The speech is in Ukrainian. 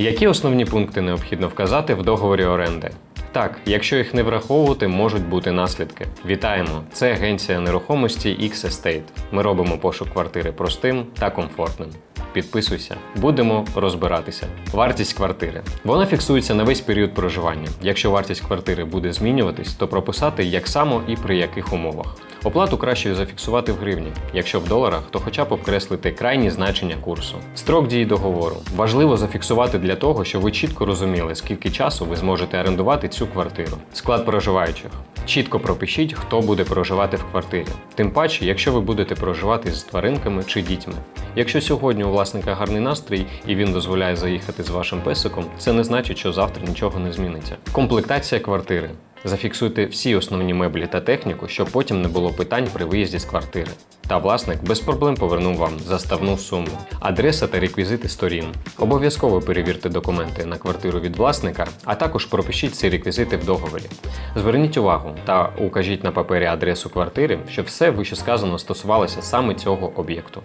Які основні пункти необхідно вказати в договорі оренди? Так, якщо їх не враховувати, можуть бути наслідки. Вітаємо! Це агенція нерухомості X Estate. Ми робимо пошук квартири простим та комфортним. Підписуйся, будемо розбиратися. Вартість квартири. Вона фіксується на весь період проживання. Якщо вартість квартири буде змінюватись, то прописати як само і при яких умовах. Оплату краще зафіксувати в гривні. Якщо в доларах, то хоча б обкреслити крайні значення курсу. Строк дії договору важливо зафіксувати для того, щоб ви чітко розуміли, скільки часу ви зможете орендувати цю квартиру. Склад проживаючих. Чітко пропишіть, хто буде проживати в квартирі. Тим паче, якщо ви будете проживати з тваринками чи дітьми. Якщо сьогодні у власника гарний настрій і він дозволяє заїхати з вашим песиком, це не значить, що завтра нічого не зміниться. Комплектація квартири. Зафіксуйте всі основні меблі та техніку, щоб потім не було питань при виїзді з квартири. Та власник без проблем повернув вам заставну суму, адреса та реквізити сторін. Обов'язково перевірте документи на квартиру від власника, а також пропишіть ці реквізити в договорі. Зверніть увагу та укажіть на папері адресу квартири, щоб все вищесказано стосувалося саме цього об'єкту.